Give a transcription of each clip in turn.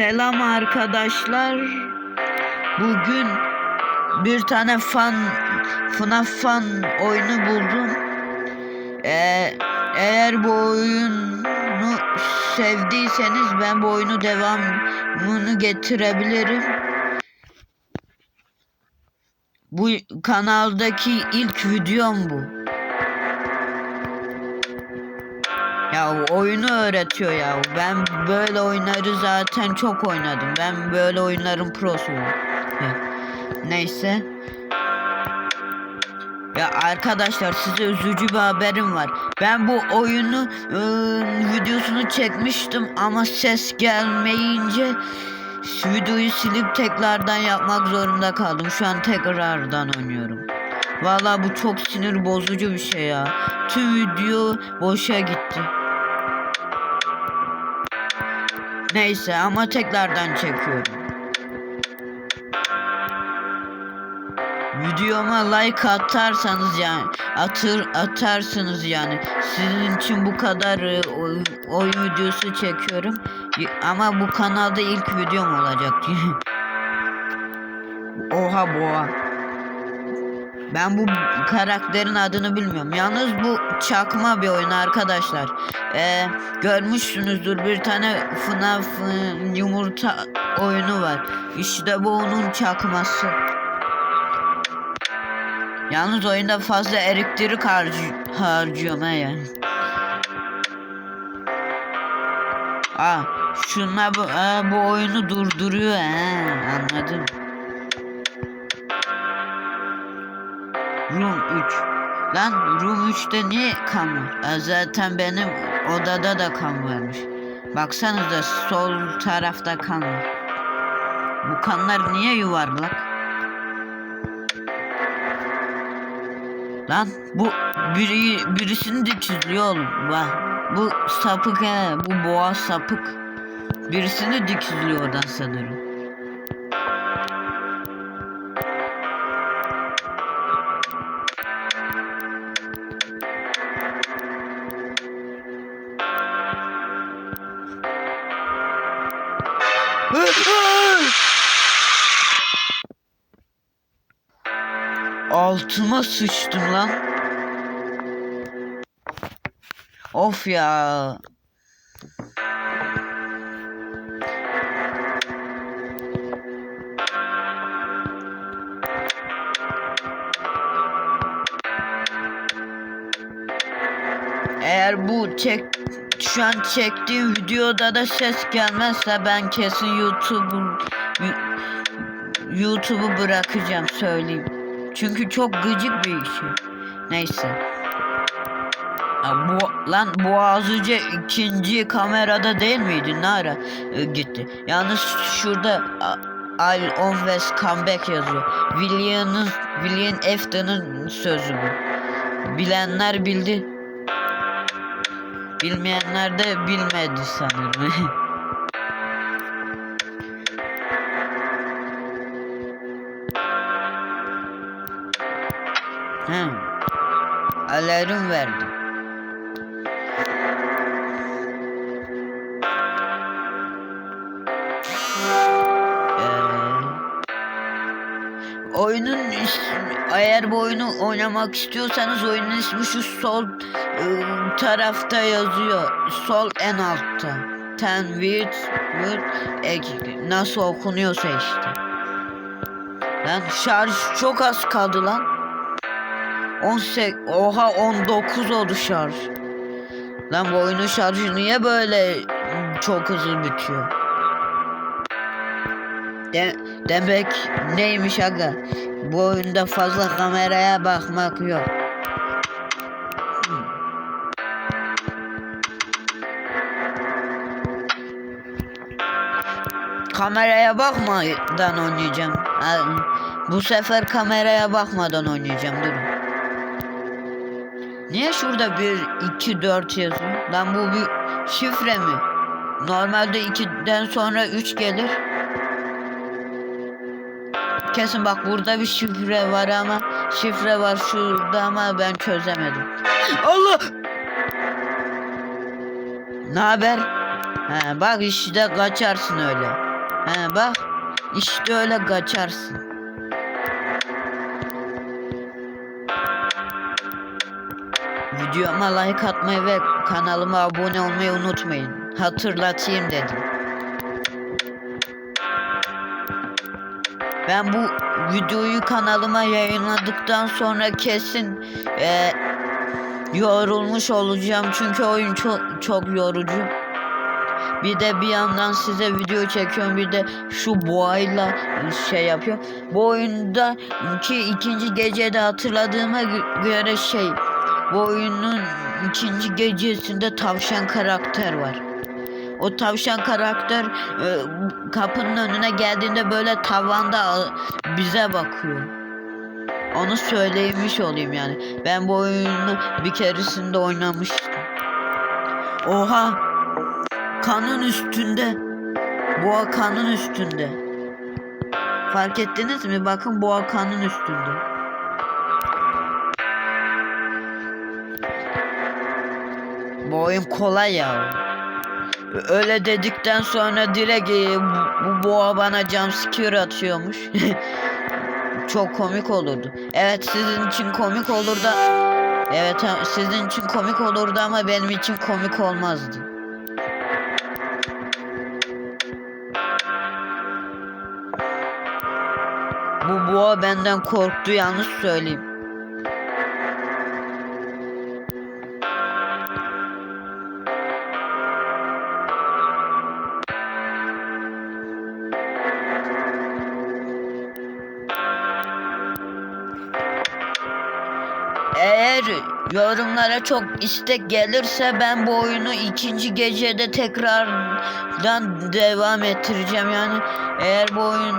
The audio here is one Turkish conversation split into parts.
Selam arkadaşlar. Bugün bir tane fan FNAF fan oyunu buldum. Ee, eğer bu oyunu sevdiyseniz ben bu oyunu devamını getirebilirim. Bu kanaldaki ilk videom bu. Ya oyunu öğretiyor ya. Ben böyle oyunları zaten çok oynadım. Ben böyle oyunların prosuyum. Neyse. Ya arkadaşlar size üzücü bir haberim var. Ben bu oyunu ıı, videosunu çekmiştim ama ses gelmeyince videoyu silip tekrardan yapmak zorunda kaldım. Şu an tekrardan oynuyorum. Vallahi bu çok sinir bozucu bir şey ya. Tüm video boşa gitti. Neyse ama tekrardan çekiyorum. Videoma like atarsanız yani atır atarsınız yani sizin için bu kadar e, oyun, oyun videosu çekiyorum ama bu kanalda ilk videom olacak. Oha boğa. Ben bu karakterin adını bilmiyorum. Yalnız bu çakma bir oyun arkadaşlar. Ee, görmüşsünüzdür bir tane FNAF e, yumurta oyunu var. İşte bu onun çakması. Yalnız oyunda fazla elektrik harcı harcıyorum he yani. Aa, şuna bu, aa, bu oyunu durduruyor he anladım. Room 3. Lan Room 3'te niye kan var? Aa, zaten benim odada da kan varmış. Baksanıza sol tarafta kan var. Bu kanlar niye yuvarlak? Lan bu biri birisini de çiziyor oğlum. Bak bu sapık he bu boğa sapık. Birisini dikizliyor oradan sanırım. Altıma sıçtım lan. Of ya. Eğer bu çek şu an çektiğim videoda da ses gelmezse ben kesin YouTube'u YouTube'u bırakacağım söyleyeyim. Çünkü çok gıcık bir şey. Neyse. Ya bu lan önce ikinci kamerada değil miydi? Ne ara e, gitti? Yalnız şurada I'll always come back yazıyor. William'ın William Afton'ın sözü bu. Bilenler bildi. Bilmeyenler de bilmedi sanırım. Alarm verdi. Ee, oyunun ismi, eğer bu oyunu oynamak istiyorsanız oyunun ismi şu sol e, tarafta yazıyor. Sol en altta. Ten with, with. Nasıl okunuyorsa işte. Lan şarj çok az kaldı lan. 18 oha 19 oldu şarj. Lan bu oyunun şarjı niye böyle çok hızlı bitiyor? De demek neymiş aga? Bu oyunda fazla kameraya bakmak yok. Kameraya bakmadan oynayacağım. Bu sefer kameraya bakmadan oynayacağım durun. Niye şurada 1, 2, 4 yazıyor? Lan bu bir şifre mi? Normalde 2'den sonra 3 gelir. Kesin bak burada bir şifre var ama şifre var şurada ama ben çözemedim. Allah! Ne haber? Ha, bak işte kaçarsın öyle. He bak. İşte öyle kaçarsın. Videoma like atmayı ve kanalıma abone olmayı unutmayın. Hatırlatayım dedim. Ben bu videoyu kanalıma yayınladıktan sonra kesin e, yorulmuş olacağım çünkü oyun çok çok yorucu. Bir de bir yandan size video çekiyorum bir de şu boğayla şey yapıyorum. Bu oyunda ki ikinci gecede hatırladığıma gö- göre şey bu oyunun ikinci gecesinde tavşan karakter var. O tavşan karakter e, kapının önüne geldiğinde böyle tavanda bize bakıyor. Onu söylemiş olayım yani. Ben bu oyunu bir keresinde oynamıştım. Oha! Kanın üstünde. Boğa kanın üstünde. Fark ettiniz mi? Bakın boğa kanın üstünde. Bu oyun kolay ya. Öyle dedikten sonra direkt e, bu, boğa bana jumpscare atıyormuş. Çok komik olurdu. Evet sizin için komik olur da Evet sizin için komik olurdu ama benim için komik olmazdı. Bu boğa benden korktu yalnız söyleyeyim. Eğer yorumlara çok istek gelirse ben bu oyunu ikinci gecede tekrardan devam ettireceğim yani eğer bu oyun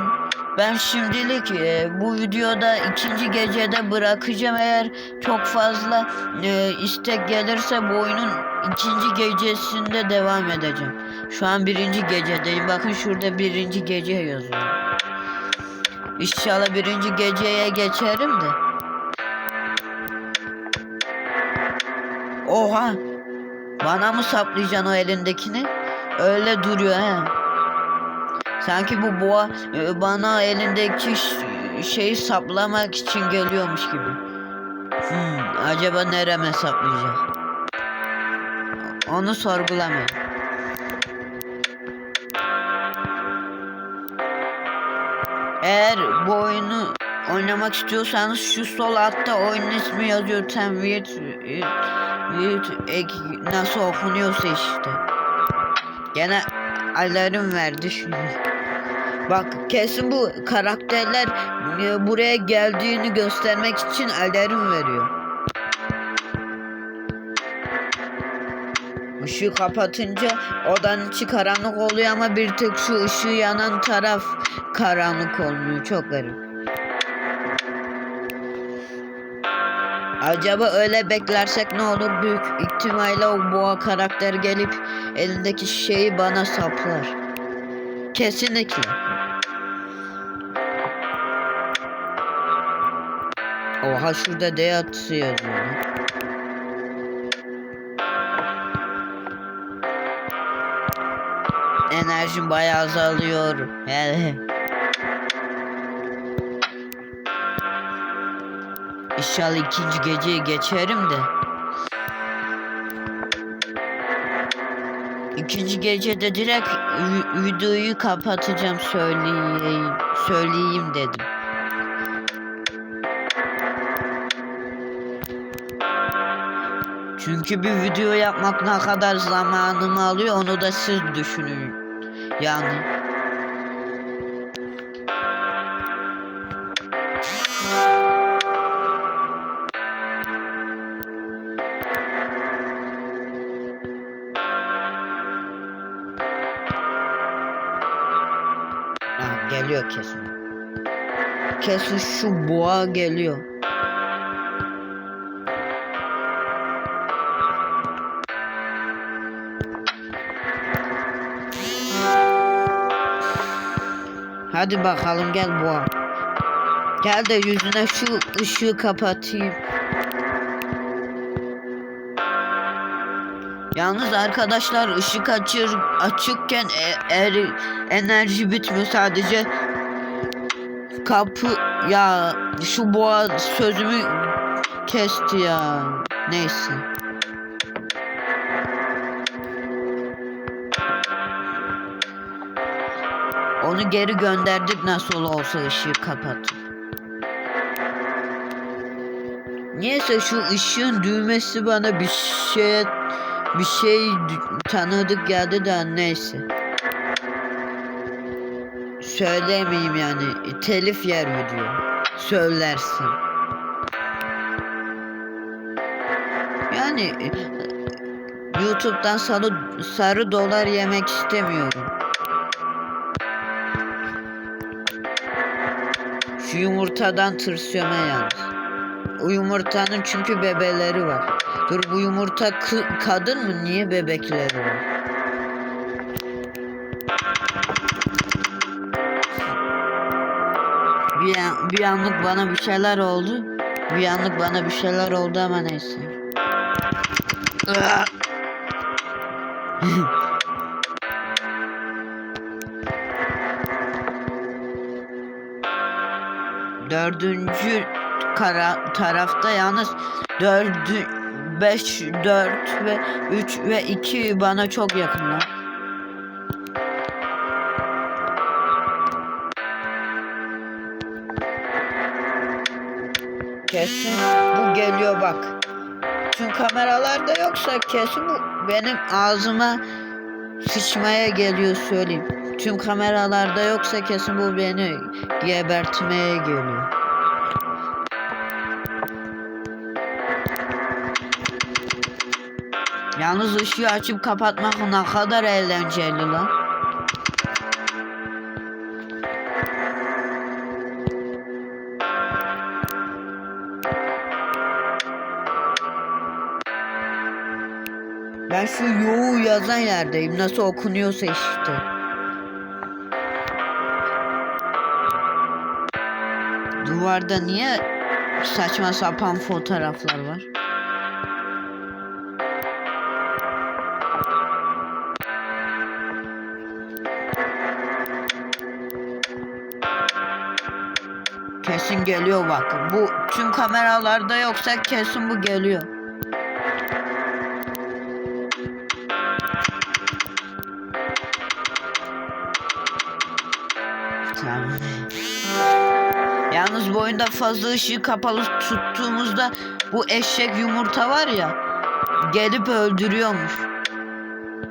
ben şimdilik e, bu videoda ikinci gecede bırakacağım eğer çok fazla e, istek gelirse bu oyunun ikinci gecesinde devam edeceğim. Şu an birinci gecedeyim bakın şurada birinci gece yazıyor. İnşallah birinci geceye geçerim de. Oha! Bana mı saplayacaksın o elindekini? Öyle duruyor he. Sanki bu boğa e, bana elindeki şeyi saplamak için geliyormuş gibi. Hmm, acaba nereme saplayacak? Onu sorgulamayın. Eğer bu oyunu oynamak istiyorsanız şu sol altta oyunun ismi yazıyor. Büyük ek nasıl okunuyorsa işte. Gene alarm verdi şimdi. Bak kesin bu karakterler buraya geldiğini göstermek için alarm veriyor. Işığı kapatınca odanın içi karanlık oluyor ama bir tek şu ışığı yanan taraf karanlık olmuyor. Çok garip. Acaba öyle beklersek ne olur? Büyük ihtimalle o boğa karakter gelip elindeki şeyi bana saplar. Kesinlikle. Oha şurada D atısı yazıyor. Enerjim bayağı azalıyor. He. İnşallah ikinci geceye geçerim de. İkinci gecede direkt vi- videoyu kapatacağım söyleyeyim, söyleyeyim dedim. Çünkü bir video yapmak ne kadar zamanımı alıyor onu da siz düşünün. Yani. Geliyor kesin. Kesin şu boğa geliyor. Hadi bakalım gel boğa. Gel de yüzüne şu ışığı kapatayım. Yalnız arkadaşlar ışık açır açıkken e- er- enerji bitmiyor sadece kapı ya şu boğa sözümü kesti ya. Neyse. Onu geri gönderdik nasıl olsa ışığı kapatıp Niyeyse şu ışığın düğmesi bana bir şey bir şey tanıdık geldi de neyse. Söylemeyeyim yani telif yer video. Söylersin. Yani e, YouTube'dan sarı, sarı dolar yemek istemiyorum. Şu yumurtadan tırsıyorum yalnız. O yumurtanın çünkü bebeleri var. Dur bu yumurta kadın mı? Niye bebekleri var? Bir, an- bir anlık bana bir şeyler oldu. Bir anlık bana bir şeyler oldu ama neyse. Dördüncü kara tarafta yalnız dördü 5 4 ve 3 ve 2 bana çok yakınlar. Kesin bu geliyor bak. Tüm kameralarda yoksa kesin bu benim ağzıma sıçmaya geliyor söyleyeyim. Tüm kameralarda yoksa kesin bu beni gebertmeye geliyor. Yalnız ışığı açıp kapatmak ne kadar eğlenceli lan. Ben şu yoğu yazan yerdeyim. Nasıl okunuyorsa işte. Duvarda niye saçma sapan fotoğraflar var? Kesin geliyor bak. Bu tüm kameralarda yoksa kesin bu geliyor. Tamam. Yalnız bu oyunda fazla ışığı kapalı tuttuğumuzda bu eşek yumurta var ya gelip öldürüyormuş.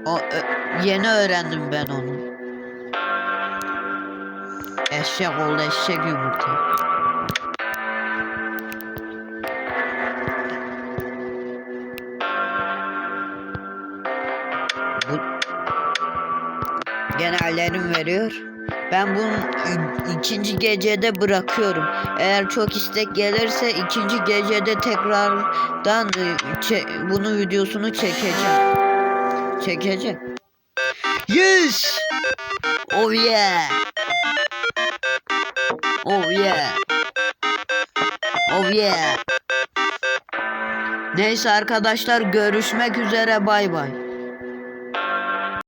O ö- yeni öğrendim ben onu. Eşek oldu eşek yumurta. Alarm veriyor. Ben bunu ikinci gecede bırakıyorum. Eğer çok istek gelirse ikinci gecede tekrardan bunun videosunu çekeceğim. Çekeceğim. Yes! Oh yeah! Oh yeah! Oh yeah! Neyse arkadaşlar görüşmek üzere bay bay.